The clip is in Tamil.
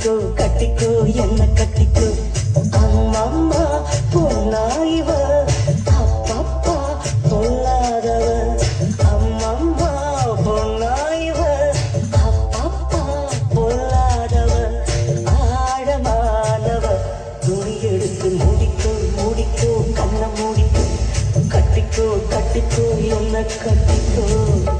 கட்டிக்கோ கட்டிக்கோ என்ன கட்டிக்கோ. அம்மா பொண்ணாய்வ அப்பப்பா பொல்லாதவ. அம்மம்மா பொண்ணாய்வ அப்பப்பா பொல்லாதவ. ஆழமானவ. துணி எடுத்து முடிக்கோ முடிக்கோ கண்ணை முடிக்கோ. கட்டிக்கோ கட்டிக்கோ என்ன கட்டிக்கோ.